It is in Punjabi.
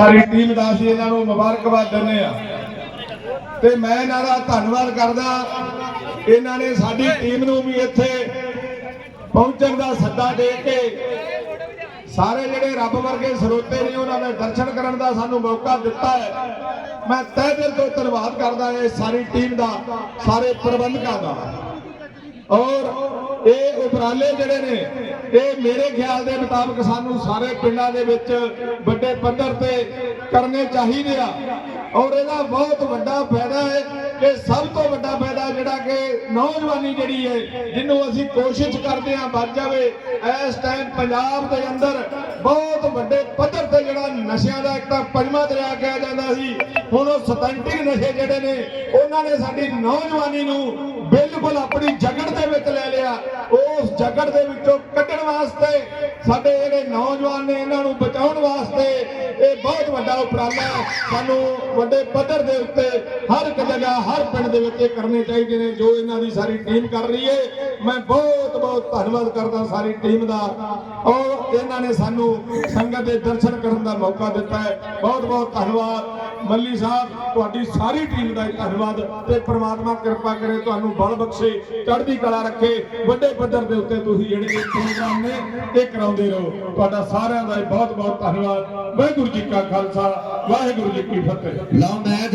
ਸਾਰੀ ਟੀਮ ਦਾ ਅਸੀਂ ਇਹਨਾਂ ਨੂੰ ਮੁਬਾਰਕਬਾਦ ਦਿੰਦੇ ਆ ਤੇ ਮੈਂ ਇਹਨਾਂ ਦਾ ਧੰਨਵਾਦ ਕਰਦਾ। ਇਹਨਾਂ ਨੇ ਸਾਡੀ ਟੀਮ ਨੂੰ ਵੀ ਇੱਥੇ ਪਹੁੰਚਣ ਦਾ ਸੱਦਾ ਦੇ ਕੇ ਸਾਰੇ ਜਿਹੜੇ ਰੱਬ ਵਰਗੇ ਸਰੋਤੇ ਨੇ ਉਹਨਾਂ ਦੇ ਦਰਸ਼ਨ ਕਰਨ ਦਾ ਸਾਨੂੰ ਮੌਕਾ ਦਿੱਤਾ ਹੈ। ਮੈਂ ਤਹਿ ਦਿਲ ਤੋਂ ਧੰਨਵਾਦ ਕਰਦਾ ਇਹ ਸਾਰੀ ਟੀਮ ਦਾ, ਸਾਰੇ ਪ੍ਰਬੰਧਕਾਂ ਦਾ। ਔਰ ਇਹ ਉਪਰਾਲੇ ਜਿਹੜੇ ਨੇ, ਇਹ ਮੇਰੇ ਖਿਆਲ ਦੇ ਮੁਤਾਬਕ ਸਾਨੂੰ ਸਾਰੇ ਪਿੰਡਾਂ ਦੇ ਵਿੱਚ ਵੱਡੇ ਪੱਧਰ ਤੇ ਕਰਨੇ ਚਾਹੀਦੇ ਆ। ਔਰ ਇਹਦਾ ਬਹੁਤ ਵੱਡਾ ਫਾਇਦਾ ਹੈ ਕਿ ਸਭ ਤੋਂ ਵੱਡਾ ਫਾਇਦਾ ਜਿਹੜਾ ਕਿ ਨੌਜਵਾਨੀ ਜਿਹੜੀ ਹੈ, ਜਿਹਨੂੰ ਅਸੀਂ ਕੋਸ਼ਿਸ਼ ਕਰਦੇ ਆ ਬਚ ਜਾਵੇ, ਇਸ ਟਾਈਮ ਪੰਜਾਬ ਦੇ ਅੰਦਰ ਬਹੁਤ ਵੱਡੇ ਪੱਧਰ ਤੇ ਜਿਹੜਾ ਨਸ਼ਿਆਂ ਦਾ ਇੱਕ ਤਾਂ ਪੰਜਵਾਂ ਦਰਿਆ ਕਿਹਾ ਜਾਂਦਾ ਸੀ, ਹੁਣ ਉਹ ਸਤੰਟਿਕ ਨਸ਼ੇ ਜਿਹੜੇ ਨੇ, ਉਹਨਾਂ ਨੇ ਸਾਡੀ ਨੌਜਵਾਨੀ ਨੂੰ ਬਿਲਕੁਲ ਆਪਣੀ ਜਗੜ ਦੇ ਉਸ ਜਗੜ ਦੇ ਵਿੱਚੋਂ ਕੱਢਣ ਵਾਸਤੇ ਸਾਡੇ ਜਿਹੜੇ ਨੌਜਵਾਨ ਨੇ, ਇਹਨਾਂ ਨੂੰ ਬਚਾਉਣ ਵਾਸਤੇ ਬਹੁਤ ਵੱਡਾ ਉਪਰਾਲਾ ਸਾਨੂੰ ਵੱਡੇ ਪੱਧਰ ਦੇ ਉੱਤੇ ਹਰ ਇੱਕ ਜਗ੍ਹਾ, ਹਰ ਪਿੰਡ ਦੇ ਵਿੱਚ ਇਹ ਕਰਨੇ ਚਾਹੀਦੇ ਨੇ, ਜੋ ਇਹਨਾਂ ਦੀ ਸਾਰੀ ਟੀਮ ਕਰ ਰਹੀ ਹੈ ਮੈਂ ਬਹੁਤ ਬਹੁਤ ਧੰਨਵਾਦ ਕਰਦਾ ਸਾਰੀ ਟੀਮ ਦਾ। ਔਰ ਇਹਨਾਂ ਨੇ ਸਾਨੂੰ ਸੰਗਤ ਦੇ ਦਰਸ਼ਨ ਕਰਨ ਦਾ ਮੌਕਾ ਦਿੱਤਾ ਹੈ। ਬਹੁਤ ਬਹੁਤ ਧੰਨਵਾਦ। ਮੱਲੀ ਸਾਹਿਬ, ਤੁਹਾਡੀ ਸਾਰੀ ਟੀਮ ਦਾ ਧੰਨਵਾਦ ਤੇ ਪ੍ਰਮਾਤਮਾ ਕਿਰਪਾ ਕਰੇ ਤੁਹਾਨੂੰ ਬਲ ਬਖਸ਼ੇ, ਚੜ੍ਹਦੀ ਕਲਾ ਰੱਖੇ। ਵੱਡੇ ਪੱਧਰ ਦੇ ਉੱਤੇ ਤੁਸੀਂ ਜਿਹੜੇ ਇਹ ਪ੍ਰੋਗਰਾਮ ਨੇ, ਇਹ ਕਰਾਉਂਦੇ ਰਹੋ। ਤੁਹਾਡਾ ਸਾਰਿਆਂ ਦਾ ਬਹੁਤ ਬਹੁਤ ਧੰਨਵਾਦ। ਵਾਹਿਗੁਰੂ ਜੀ ਕਾ ਖਾਲਸਾ ਵਾਹਿਗੁਰੂ ਜੀ ਕੀ ਫਤਿਹ। ਲਓ ਮੈਚ